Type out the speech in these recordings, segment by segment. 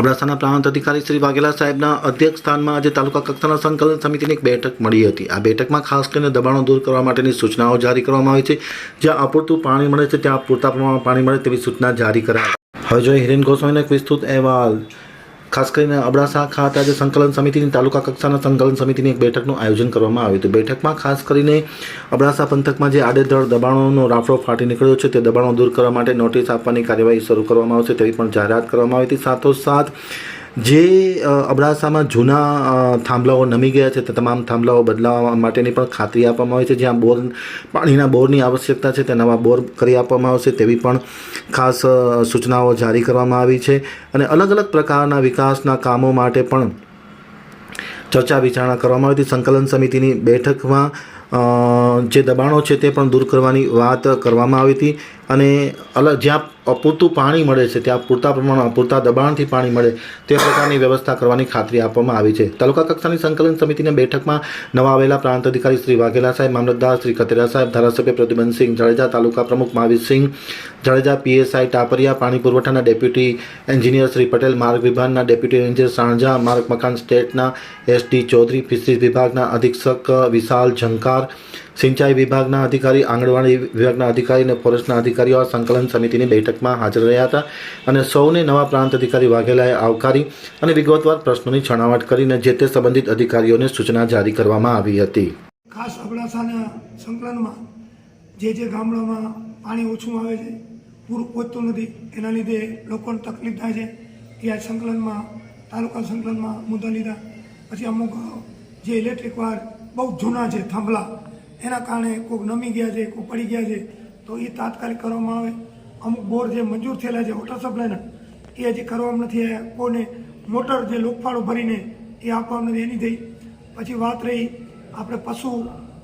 અબડાસાના પ્રાંત અધિકારી શ્રી વાઘેલા સાહેબના અધ્યક્ષ સ્થાનમાં આજે તાલુકા કક્ષાના સંકલન સમિતિની એક બેઠક મળી હતી. આ બેઠકમાં ખાસ કરીને દબાણો દૂર કરવા માટેની સૂચનાઓ જારી કરવામાં આવી છે. જ્યાં અપૂરતું પાણી મળે છે, ત્યાં પૂરતા પ્રમાણમાં પાણી મળે તેવી સૂચના જારી કરાઈ. હવે જોઈએ હિરેન ગોસ્વામીનો એક વિસ્તૃત અહેવાલ. ખાસ કરીને અબડાસા ખાતે આજે સંકલન સમિતિની તાલુકા કક્ષાના સંકલન સમિતિની એક બેઠકનું આયોજન કરવામાં આવ્યું હતું. બેઠકમાં ખાસ કરીને અબડાસા પંથકમાં જે આડેધડ દબાણોનો રાફડો ફાટી નીકળ્યો છે, તે દબાણો દૂર કરવા માટે નોટિસ આપવાની કાર્યવાહી શરૂ કરવામાં આવશે તેવી પણ જાહેરાત કરવામાં આવી હતી. સાથોસાથ જે અબડાસામાં જૂના થાંભલાઓ નમી ગયા છે, તે તમામ થાંભલાઓ બદલાવવા માટેની પણ ખાતરી આપવામાં આવી છે. જ્યાં બોર, પાણીના બોરની આવશ્યકતા છે તે નવા બોર કરી આપવામાં આવશે, તેવી પણ ખાસ સૂચનાઓ જારી કરવામાં આવી છે. અને અલગ અલગ પ્રકારના વિકાસના કામો માટે પણ ચર્ચા વિચારણા કરવામાં આવી હતી. સંકલન સમિતિની બેઠકમાં જે દબાણો છે તે પણ દૂર કરવાની વાત કરવામાં આવી હતી. અને અલગ જ્યાં અપૂરતું પાણી મળે છે, ત્યાં પૂરતા પ્રમાણમાં પૂરતા દબાણથી પાણી મળે, તે પ્રકારની વ્યવસ્થા કરવાની ખાતરી આપવામાં આવી છે. તાલુકા કક્ષાની સંકલન સમિતિની બેઠકમાં નવા આવેલા પ્રાંત અધિકારી શ્રી વાઘેલા સાહેબ, મામલતદાર શ્રી કતેરા સાહેબ, ધારાસભ્ય પ્રદ્યુમનસિંહ જાડેજા તાલુકા પ્રમુખ મહાવીરસિંહ જાડેજા પીએસઆઈ ટાપરિયા, પાણી પુરવઠાના ડેપ્યુટી એન્જિનિયર શ્રી પટેલ, માર્ગ વિભાગના ડેપ્યુટી એન્જિનિયર સાણજા માર્ગ મકાન સ્ટેટના એસડી ચૌધરી, ફિશરીઝ વિભાગના અધિક્ષક વિશાલ ઝંકાર સિંચાઈ વિભાગના અધિકારી, આંગણવાડી વિભાગના અધિકારી અને ફોરેસ્ટના અધિકારીઓ આ સંકલન સમિતિની બેઠકમાં હાજર રહ્યા હતા અને સૌને નવા પ્રાંત અધિકારી વાઘેલાએ આવકારી અને વિગતવાર પ્રશ્નોની છણાવટ કરીને જે તે સંબંધિત અધિકારીઓને સૂચના જારી કરવામાં આવી હતી. ખાસ અબડાસાના સંકલનમાં જે જે ગામડામાં પાણી ઓછું આવે છે, પૂરું પહોંચતું નથી, એના લીધે લોકોને તકલીફ થાય છે, એ આ સંકલનમાં, તાલુકા સંકલનમાં મુદ્દા લીધા. પછી અમુક જે ઇલેક્ટ્રિક વાર બહુ જૂના છે, થાંભલા એના કારણે કોઈક નમી ગયા છે કોઈ પડી ગયા છે, તો એ તાત્કાલિક કરવામાં આવે. અમુક બોર જે મંજૂર થયેલા છે વોટર સપ્લાયના એ હજી કરવામાં નથી આવ્યા. કોઈને મોટર જે લોકફાળો ભરીને એ આપવામાં નથી, એની થઈ. પછી વાત રહી આપણે પશુ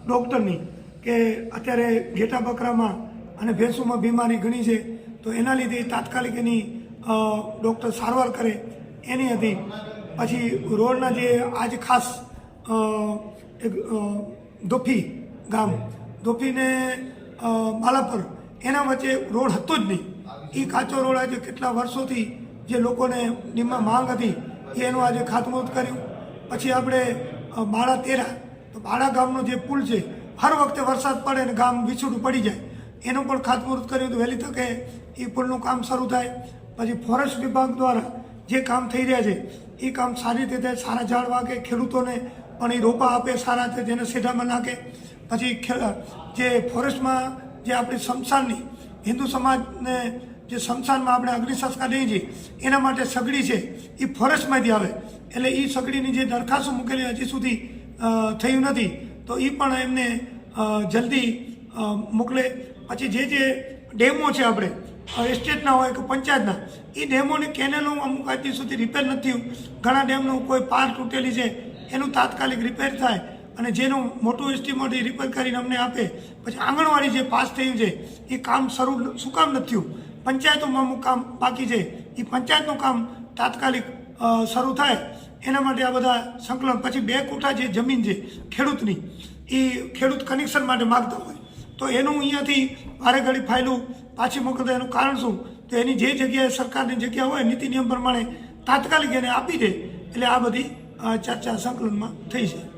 ડૉક્ટરની કે અત્યારે ઘેટા બકરામાં અને ભેંસોમાં બીમારી ઘણી છે, તો એના લીધે તાત્કાલિક એની ડૉક્ટર સારવાર કરે, એની હતી. પછી રોડના જે આજે ખાસ એક દોફી ગામ. ધોપીને માલાપર. એના વચ્ચે રોડ હતો જ નહીં. એ કાચો રોડ આજે કેટલા વર્ષોથી જે લોકોને નિમમાં માંગ હતી એનું આજે ખાતમુહૂર્ત કર્યું. પછી આપણે બાળા તેરા. તો બાળા ગામનો જે પુલ છે, હર વખતે વરસાદ પડે ને ગામ વિછુડું પડી જાય. એનું પણ ખાતમુહૂર્ત કર્યું તો વહેલી તકે એ પુલનું કામ શરૂ થાય. પછી ફોરેસ્ટ વિભાગ દ્વારા જે કામ થઈ રહ્યા છે એ કામ સારી રીતે સારા ઝાડ વાગે, ખેડૂતોને પણ એ રોપા આપે સારા છે, જેને સેઢામાં નાખે. પછી જે ફોરેસ્ટમાં જે આપણી શમશાનની, હિન્દુ સમાજને જે શમશાનમાં આપણે અગ્નિ સંસ્કાર દઈએ છીએ, એના માટે સગડી છે, એ ફોરેસ્ટમાંથી આવે. એટલે એ સગડીની જે દરખાસ્તો મૂકેલી હજી સુધી થયું નથી, તો એ પણ એમને જલ્દી મોકલે. પછી જે જે ડેમો છે આપણે એસ્ટેટના હોય કે પંચાયતના એ ડેમોની કેનેલો અમુક હજી સુધી રિપેર નથી થયું. ઘણા ડેમનું કોઈ પાર તૂટેલી છે એનું તાત્કાલિક રિપેર થાય અને જેનું મોટું એસ્ટિમેટ રિપેર કરીને અમને આપે. પછી આંગણવાડી જે પાસ થયું છે, એ કામ શરૂ શું કામ નથી થયું? પંચાયતોમાં અમુક કામ બાકી છે. એ પંચાયતનું કામ તાત્કાલિક શરૂ થાય. એના માટે આ બધા સંકલન. પછી બે કોઠા જે જમીન છે, ખેડૂતની, એ ખેડૂત કનેક્શન માટે માગતા હોય. તો એનું અહીંયાથી વારે ઘડી ફાયલું. પાછી મોકલતા એનું કારણ શું? તો એની જે જગ્યાએ સરકારની જગ્યા હોય નીતિ નિયમ પ્રમાણે તાત્કાલિક એને આપી દે. એટલે આ બધી અ, ચર્ચા સંકલનમાં થઈ છે